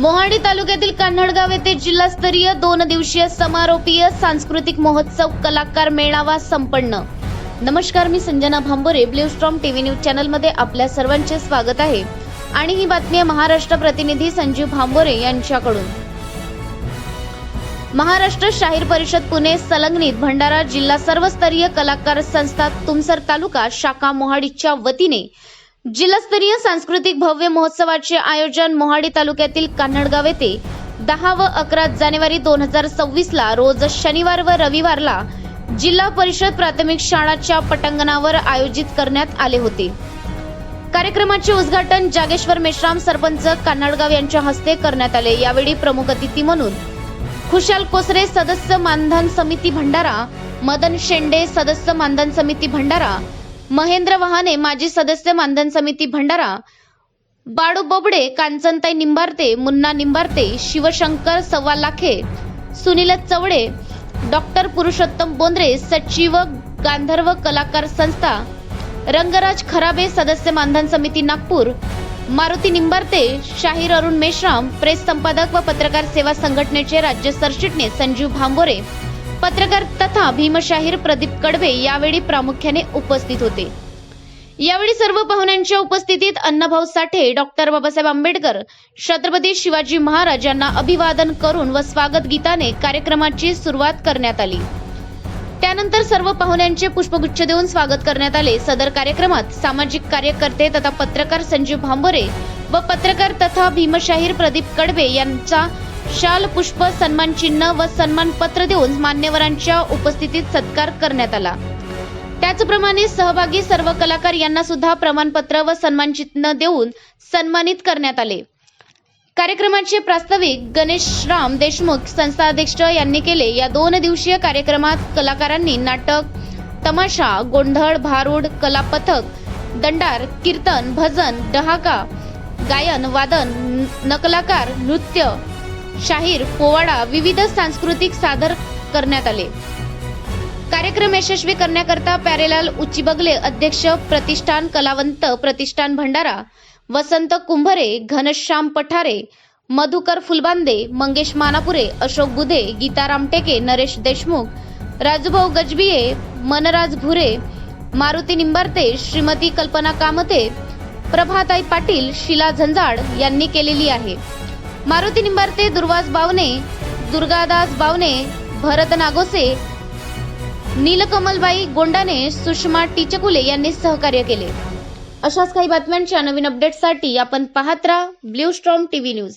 मोहाडी तालुक्यातील कन्नडगाव येथे जिल्हास्तरीय दोन दिवसीय समारोपीय सांस्कृतिक महोत्सव कलाकार मेळावा संपन्न. नमस्कार मी Sanjana Bhambore. Blue storm TV news चॅनलमध्ये आपल्या सर्वांचे स्वागत आहे. आणि ही बातमी आहे महाराष्ट्र प्रतिनिधी संजीव भांबोरे यांच्याकडून. महाराष्ट्र शाहीर परिषद पुणे संलग्नित भंडारा जिल्हा सर्वस्तरीय कलाकार संस्था तुमसर तालुका शाखा मोहाडीच्या वतीने जिल्हास्तरीय सांस्कृतिक भव्य महोत्सवाचे आयोजन मोहाडी तालुक्यातील कान्हडगाव येथे दहा व अकरा जानेवारी दोन हजार सव्वीस ला रोज शनिवार व रविवारला जिल्हा परिषद प्राथमिक शाळाच्या पटांगणावर आयोजित करण्यात आले होते. कार्यक्रमाचे उद्घाटन जागेश्वर मेश्राम सरपंच कान्हाडगाव यांच्या हस्ते करण्यात आले. यावेळी प्रमुख अतिथी म्हणून खुशाल कोसरे सदस्य मानधन समिती भंडारा मदन शेंडे सदस्य मानधन समिती भंडारा महेंद्र वहाने माजी सदस्य मानधन समिती भंडारा बाळू बोबडे कांचनताई निंबारते मुन्ना निंबारते शिवशंकर सव्वा लाखे सुनील चवडे डॉक्टर पुरुषोत्तम बोंद्रे सचिव गांधर्व कलाकार संस्था रंगराज खराबे सदस्य मानधन समिती नागपूर मारुती निंबारते शाहीर अरुण मेश्राम प्रेस संपादक व पत्रकार सेवा संघटनेचे राज्य सरचिटणीस संजीव भांबोरे पत्रकार तथा भीमशाहीर प्रदीप कडवे यावेळी प्रामुख्याने उपस्थित होते. यावेळी सर्व पाहुण्यांच्या उपस्थितीत अण्णाभाऊ साठे डॉक्टर बाबासाहेब आंबेडकर छत्रपती शिवाजी महाराज यांना अभिवादन करून व स्वागत गीताने कार्यक्रमाची सुरुवात करण्यात आली. त्यानंतर सर्व पाहुण्यांचे पुष्पगुच्छ देऊन स्वागत करण्यात आले. सदर कार्यक्रमात सामाजिक कार्यकर्ते तथा पत्रकार संजीव भांबोरे व पत्रकार तथा भीमशाहीर प्रदीप कडवे यांचा शाल पुष्प सन्मान चिन्ह व सन्मान पत्र देऊन मान्यवरांच्या उपस्थितीत सत्कार करण्यात आला. त्याचप्रमाणे सहभागी सर्व कलाकार यांना सुद्धा प्रमाणपत्र व सन्मान चिन्ह देऊन सन्मानित करण्यात आले. कार्यक्रमाचे प्रास्ताविक गणेशराम देशमुख संस्थाध्यक्ष यांनी केले. या दोन दिवसीय कार्यक्रमात कलाकारांनी नाटक तमाशा गोंधळ भारूड कलापथक दंडार कीर्तन भजन डहाका गायन वादन नकलाकार नृत्य शाहीर पोवाडा विविध सांस्कृतिक सादर करण्यात आले. कार्यक्रम यशस्वी करण्याकरता प्यारेलाल उच्चीबगले अध्यक्ष प्रतिष्ठान कलावंत प्रतिष्ठान भंडारा वसंत कुंभरे घनश्याम पठारे मधुकर फुलबांदे मंगेश मानापुरे अशोक बुधे गीता रामटेके नरेश देशमुख राजूभाऊ गजबिये मनराज भुरे मारुती निंबारते श्रीमती कल्पना कामते प्रभाताई पाटील शिला झंजाड यांनी केलेली आहे. मारुती निंबारते दुर्वास बावने दुर्गादास बावने भरत नागोसे नीलकमलबाई गोंडाने सुषमा टिचकुले यांनी सहकार्य केले. अशाच काही बातम्यांच्या नवीन अपडेटसाठी आपण पाहत राहा ब्ल्यू स्ट्रॉम टीव्ही न्यूज.